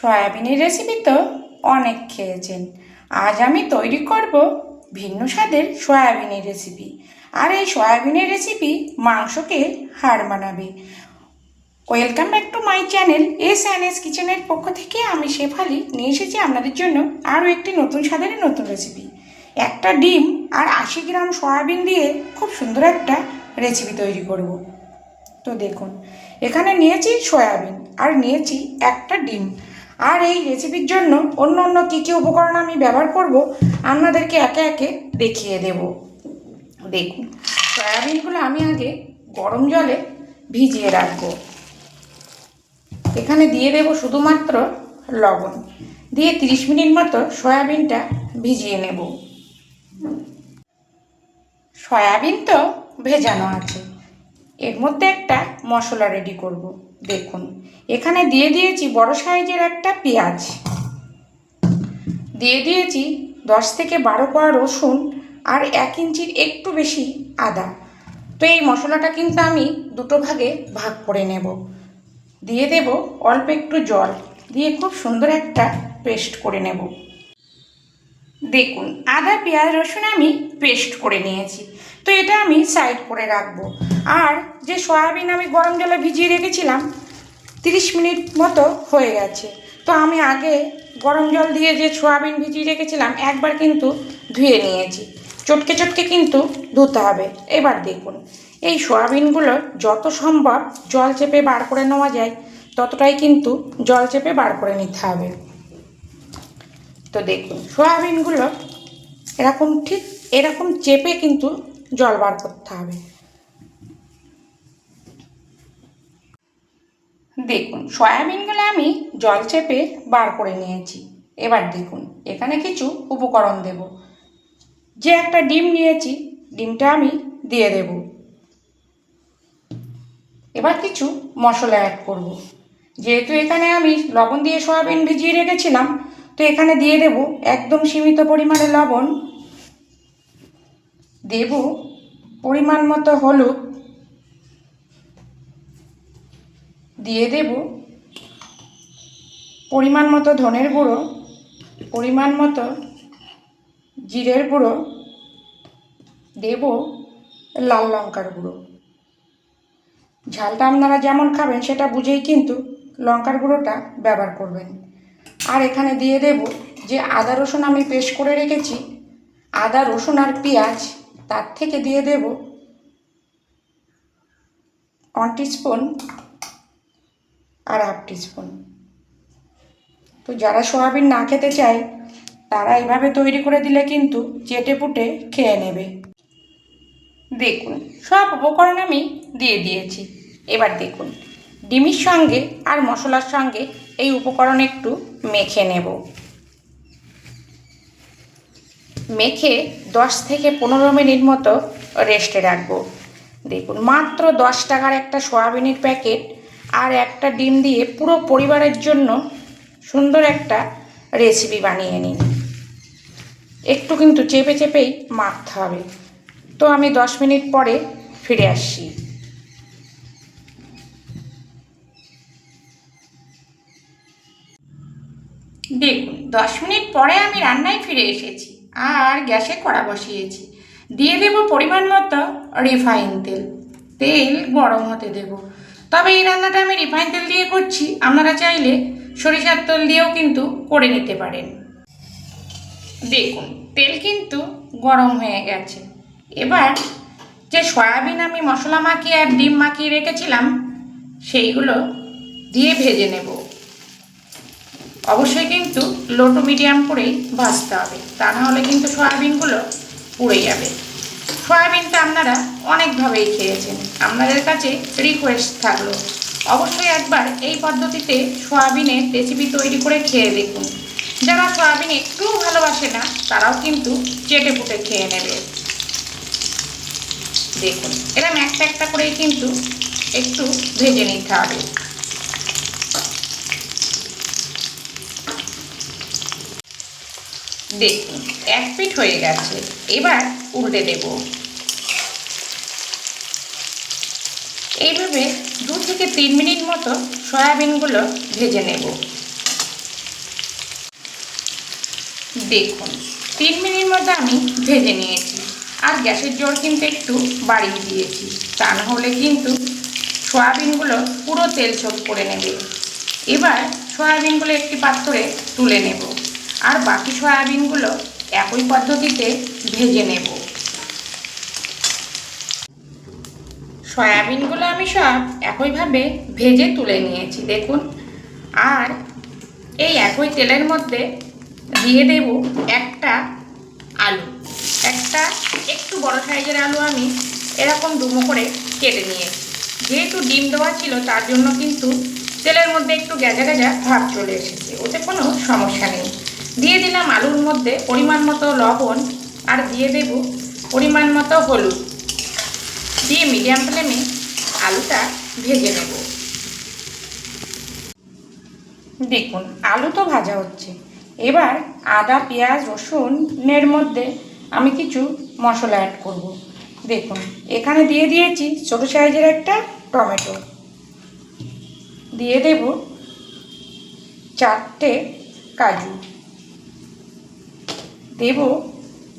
সয়াবিনের রেসিপি তো অনেক খেয়েছেন। আজ আমি তৈরি করব ভিন্ন স্বাদের সয়াবিনের রেসিপি আর এই সয়াবিনের রেসিপি মাংসকে হার মানাবে welcome back to my channel S and S কিচেনের পক্ষ থেকে আমি শেফালি। নিয়ে এসেছি আপনাদের জন্য আরও একটি নতুন স্বাদের নতুন রেসিপি একটা ডিম আর আশি গ্রাম সয়াবিন দিয়ে খুব সুন্দর একটা রেসিপি তৈরি করব। তো দেখুন, এখানে নিয়েছি সয়াবিন আর নিয়েছি একটা ডিম। আর এই রেসিপির জন্য অন্য অন্য কী কী উপকরণ আমি ব্যবহার করব, আপনাদেরকে একে একে দেখিয়ে দেব। দেখুন, সয়াবিনগুলো আমি আগে গরম জলে ভিজিয়ে রাখব। এখানে দিয়ে দেব শুধুমাত্র লবণ। দিয়ে তিরিশ মিনিট মতো সয়াবিনটা ভিজিয়ে নেব। সয়াবিন তো ভেজানো আছে। এর মধ্যে একটা মশলা রেডি করব। দেখুন। এখানে দিয়ে দিয়েছি বড় সাইজের একটা পেঁয়াজ। দিয়ে দিয়েছি দশ থেকে বারো কোয়া রসুন আর এক ইঞ্চির একটু বেশি আদা। তো এই মশলাটা কিন্তু আমি দুটো ভাগে ভাগ করে নেব। দিয়ে দেব অল্প একটু জল। দিয়ে খুব সুন্দর একটা পেস্ট করে নেব। দেখুন, আদা, পেঁয়াজ, রসুন আমি পেস্ট করে নিয়েছি। তো এটা আমি সাইড করে রাখব। আর যে সয়াবিন আমি গরম জলে ভিজিয়ে রেখেছিলাম, তিরিশ মিনিট মতো হয়ে গেছে। তো আমি আগে গরম জল দিয়ে যে সয়াবিন ভিজিয়ে রেখেছিলাম, একবার কিন্তু ধুয়ে নিয়েছি। চটকে চটকে কিন্তু ধুতে হবে। এবার দেখুন, এই সয়াবিনগুলো যত সম্ভব জল চেপে বার করে নেওয়া যায়, ততটাই কিন্তু জল চেপে বার করে নিতে হবে। তো দেখুন, সয়াবিনগুলো এরকম ঠিক এরকম চেপে কিন্তু জল বার করতে হবে। দেখুন সয়াবিনগুলো আমি জল চেপে বার করে নিয়েছি। এবার দেখুন, এখানে কিছু উপকরণ দেব। যে একটা ডিম নিয়েছি, ডিমটা আমি দিয়ে দেব। এবার কিছু মশলা অ্যাড করব। যেহেতু এখানে আমি লবণ দিয়ে সয়াবিন ভিজিয়ে রেখেছিলাম, তো এখানে দিয়ে দেব একদম সীমিত পরিমাণে লবণ। দেব পরিমাণ মতো হলুদ। দিয়ে দেব পরিমাণ মতো ধনের গুঁড়ো, পরিমাণ মতো জিরের গুঁড়ো, দেব লাল লঙ্কার গুঁড়ো। ঝালটা আপনারা যেমন খাবেন সেটা বুঝেই কিন্তু লঙ্কার গুঁড়োটা ব্যবহার করবেন। আর এখানে দিয়ে দেব যে আদা রসুন আমি পেস্ট করে রেখেছি, আদা রসুন আর পেঁয়াজ, তার থেকে দিয়ে দেব ওয়ান স্পুন আর হাফ স্পুন তো যারা সয়াবিন না খেতে চায়, তারা এইভাবে তৈরি করে দিলে কিন্তু চেটে পুটে খেয়ে নেবে। দেখুন, সব উপকরণ আমি দিয়ে দিয়েছি। এবার দেখুন, ডিমের সঙ্গে আর মশলার সঙ্গে এই উপকরণ একটু মেখে নেব। মেখে দশ থেকে পনেরো মিনিট মতো রেস্টে রাখব। দেখুন, মাত্র দশ টাকার একটা সয়াবিনের প্যাকেট আর একটা ডিম দিয়ে পুরো পরিবারের জন্য সুন্দর একটা রেসিপি বানিয়ে নিন। একটু কিন্তু চেপে চেপেই মাখতে হবে। তো আমি দশ মিনিট পরে ফিরে আসছি। দেখুন, দশ মিনিট পরে আমি রান্নায় ফিরে এসেছি। আর গ্যাসে কড়া বসিয়েছি। দিয়ে দেব পরিমাণ মতো রিফাইন তেল। তেল গরম হতে দেব। তবে এই রান্নাটা আমি রিফাইন তেল দিয়ে করছি। আপনারা চাইলে সরিষার তেল দিয়েও কিন্তু করে নিতে পারেন। দেখুন, তেল কিন্তু গরম হয়ে গেছে। এবার যে সয়াবিন আমি মশলা মাখিয়ে আর ডিম মাখিয়ে রেখেছিলাম, সেইগুলো দিয়ে ভেজে নেব। অবশ্যই কিন্তু লো টু মিডিয়াম করেই ভাজতে হবে। তা না হলে কিন্তু সয়াবিনগুলো পুড়ে যাবে। সয়াবিনটা আপনারা অনেকভাবেই খেয়েছেন। আপনাদের কাছে রিকোয়েস্ট থাকল। অবশ্যই একবার এই পদ্ধতিতে সয়াবিনের রেসিপি তৈরি করে খেয়ে দেখুন। যারা সয়াবিন একটুও ভালোবাসে না, তারাও কিন্তু চেটে পুটে খেয়ে নেবে। দেখুন, এরম একটা একটা করেই কিন্তু একটু ভেজে নিতে হবে। দেখুন, এক পিঠ হয়ে গেছে। এবার উল্টে দেব। এইভাবে দু থেকে তিন মিনিট মতো সয়াবিনগুলো ভেজে নেব। দেখুন, তিন মিনিট মধ্যে আমি ভেজে নিয়েছি। আর গ্যাসের জল কিন্তু একটু বাড়িয়ে দিয়েছি। তা না হলে কিন্তু সয়াবিনগুলো পুরো তেল ছোপ করে নেবে। এবার সয়াবিনগুলো একটি পাত্রে তুলে নেব। আর বাকি সয়াবিনগুলো একই পদ্ধতিতে ভেজে নেব। সয়াবিনগুলো আমি সব একইভাবে ভেজে তুলে নিয়েছি, দেখুন। আর এই একই তেলের মধ্যে দিয়ে দেব একটা আলু। একটা একটু বড় সাইজের আলু আমি এরকম ডুমো করে কেটে নিয়েছি। যেহেতু ডিম দেওয়া ছিল, তার জন্য কিন্তু তেলের মধ্যে একটু গেজা গেজা ভাব চলে এসেছে, ওতে কোনো সমস্যা নেই। দিয়ে দিলাম আলুর মধ্যে পরিমাণ মতো লবণ আর দিয়ে দেব পরিমাণ মতো হলুদ। দিয়ে মিডিয়াম ফ্লেমে আলুটা ভেজে নেব। দেখুন, আলু তো ভাজা হচ্ছে। এবার আদা, পেঁয়াজ রসুনের মধ্যে আমি কিছু মশলা অ্যাড করব। দেখুন, এখানে দিয়ে দিয়েছি ছোটো সাইজের একটা টমেটো। দিয়ে দেব চারটে কাজু। দেব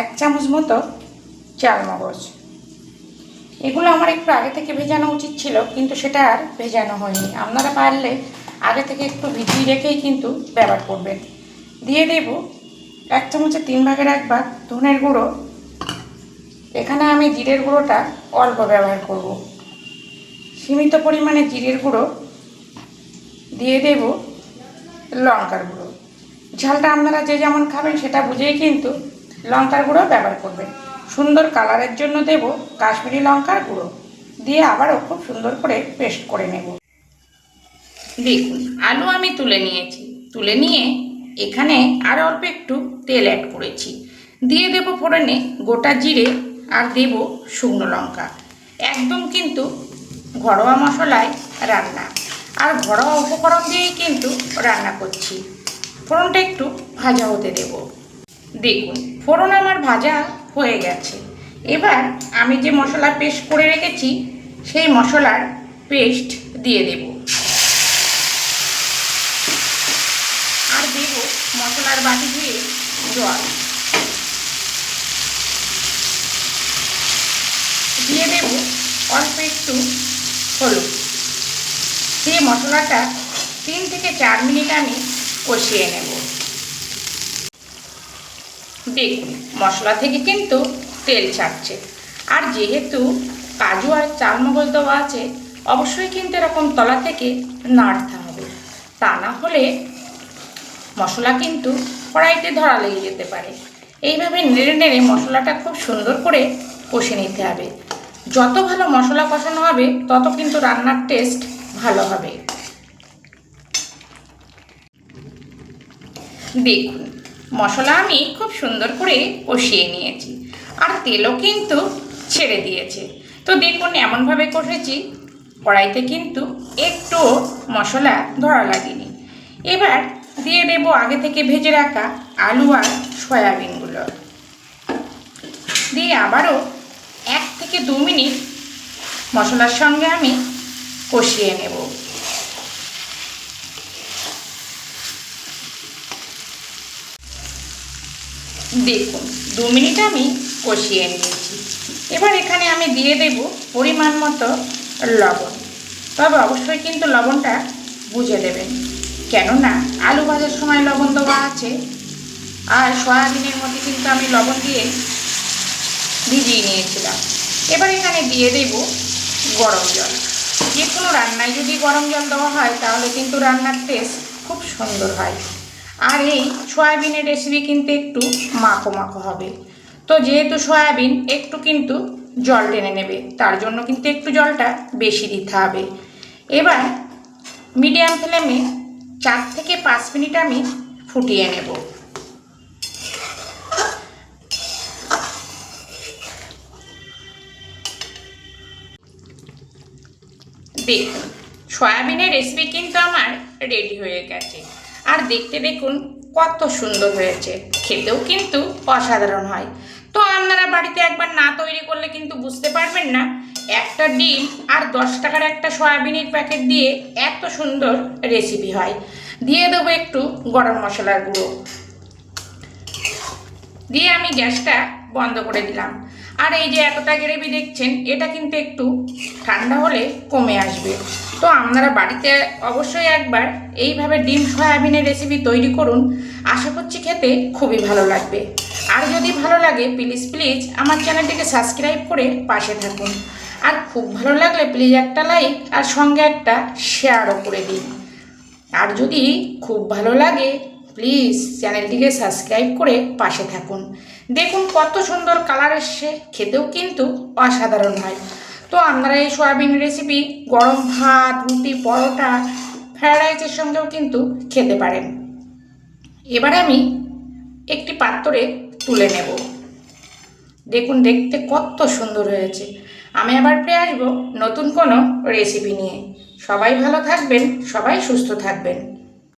এক চামচ মতো চালমগজ এগুলো আমার একটু আগে থেকে ভেজানো উচিত ছিল, কিন্তু সেটা আর ভেজানো হয়নি। আপনারা পারলে আগে থেকে একটু ভিজিয়ে রেখেই কিন্তু ব্যবহার করবেন। দিয়ে দেব এক চামচের তিন ভাগের এক ভাগ ধনের গুঁড়ো। এখানে আমি জিরের গুঁড়োটা অল্প ব্যবহার করব। সীমিত পরিমাণে জিরের গুঁড়ো। দিয়ে দেব লঙ্কার গুঁড়ো। ঝালটা আপনারা যে যেমন খাবেন সেটা বুঝেই কিন্তু লঙ্কার গুঁড়ো ব্যবহার করবেন। সুন্দর কালারের জন্য দেব কাশ্মীরি লঙ্কার গুঁড়ো। দিয়ে আবারও খুব সুন্দর করে পেস্ট করে নেব। দেখুন, আলু আমি তুলে নিয়েছি। তুলে নিয়ে এখানে আর অল্প একটু তেল অ্যাড করেছি। দিয়ে দেব ফোড়নে গোটা জিরে আর দেব শুকনো লঙ্কা। একদম কিন্তু ঘরোয়া মশলায় রান্না। আর ঘরোয়া উপকরণ দিয়েই কিন্তু রান্না করছি। ফোড়নটা একটু ভাজা হতে দেব। দেখুন, ফোড়ন আমার ভাজা হয়ে গেছে। এবার আমি যে মশলা পেস্ট করে রেখেছি, সেই মশলার পেস্ট দিয়ে দেব। আর দেব মশলার বাটি ধুয়ে জল। দিয়ে দেব অল্প একটু হলুদ। দিয়ে মশলাটা তিন থেকে চার মিনিট আমি কষিয়ে নেব। দেখুন, মশলা থেকে কিন্তু তেল ছাড়ছে। আর যেহেতু কাজু আর চালমগজ দেওয়া আছে, অবশ্যই কিন্তু এরকম তলা থেকে নাড়তে হবে। তা না হলে মশলা কিন্তু কড়াইতে ধরা লেগে যেতে পারে। এইভাবে নেড়ে নেড়ে মশলাটা খুব সুন্দর করে কষে নিতে হবে। যত ভালো মশলা কষানো হবে, তত কিন্তু রান্নার টেস্ট ভালো হবে। দেখুন, মশলা আমি খুব সুন্দর করে কষিয়ে নিয়েছি। আর তেলও কিন্তু ছেড়ে দিয়েছে। তো দেখুন, এমনভাবে কষেছি, কড়াইতে কিন্তু একটু মশলা ধরা লাগেনি। এবার দিয়ে দেব আগে থেকে ভেজে রাখা আলু আর সয়াবিনগুলো দিয়ে আবারও এক থেকে দু মিনিট মশলার সঙ্গে আমি কষিয়ে নেব। দেখুন, দু মিনিট আমি কষিয়ে নিয়েছি। এবার এখানে আমি দিয়ে দেব পরিমাণ মতো লবণ। তবে অবশ্যই কিন্তু লবণটা বুঝে দেবেন। কেননা আলু ভাজার সময় লবণ দেওয়া আছে। আর সয়াবিনের মধ্যে কিন্তু আমি লবণ দিয়ে ভিজিয়ে নিয়েছিলাম। এবার এখানে দিয়ে দেব গরম জল। যে কোনো রান্নায় যদি গরম জল দেওয়া হয়, তাহলে কিন্তু রান্নার টেস্ট খুব সুন্দর হয়। আর এই সয়াবিনের রেসিপি কিন্তু একটু মাখো মাখো হবে। তো যেহেতু সয়াবিন একটু কিন্তু জল টেনে নেবে, তার জন্য কিন্তু একটু জলটা বেশি দিতে হবে। এবার মিডিয়াম ফ্লেমে চার থেকে পাঁচ মিনিট আমি ফুটিয়ে নেব। দেখুন, সয়াবিনের রেসিপি কিন্তু আমার রেডি হয়ে গেছে। আর দেখতে দেখুন কত সুন্দর হয়েছে। খেতেও কিন্তু অসাধারণ হয়। তো আপনারা বাড়িতে একবার না তৈরি করলে কিন্তু বুঝতে পারবেন না, একটা ডিম আর দশ টাকার একটা সয়াবিনের প্যাকেট দিয়ে এত সুন্দর রেসিপি হয়। দিয়ে দেবো একটু গরম মশলার গুঁড়ো। দিয়ে আমি গ্যাসটা বন্ধ করে দিলাম। আর এই যে এতটা গ্রেভি দেখছেন, এটা কিন্তু একটু ঠান্ডা হলে কমে আসবে। তো আপনারা বাড়িতে অবশ্যই একবার এইভাবে ডিম সয়াবিনের রেসিপি তৈরি করুন। আশা করছি খেতে খুবই ভালো লাগবে। আর যদি ভালো লাগে প্লিজ প্লিজ আমার চ্যানেলটিকে সাবস্ক্রাইব করে পাশে থাকুন। আর খুব ভালো লাগলে প্লিজ একটা লাইক আর সঙ্গে একটা শেয়ারও করে দিন। আর যদি খুব ভালো লাগে প্লিজ চ্যানেলটিকে সাবস্ক্রাইব করে পাশে থাকুন। দেখুন কত সুন্দর কালার এসছে। খেতেও কিন্তু অসাধারণ হয়। তো আপনারা এই সয়াবিন রেসিপি গরম ভাত, রুটি, পরোটা ফ্রায়েড রাইসের সঙ্গেও কিন্তু খেতে পারেন। এবার আমি একটি পাত্রে তুলে নেব। দেখুন, দেখতে কত সুন্দর হয়েছে। আমি আবার ফিরে আসব নতুন কোনো রেসিপি নিয়ে। সবাই ভালো থাকবেন, সবাই সুস্থ থাকবেন।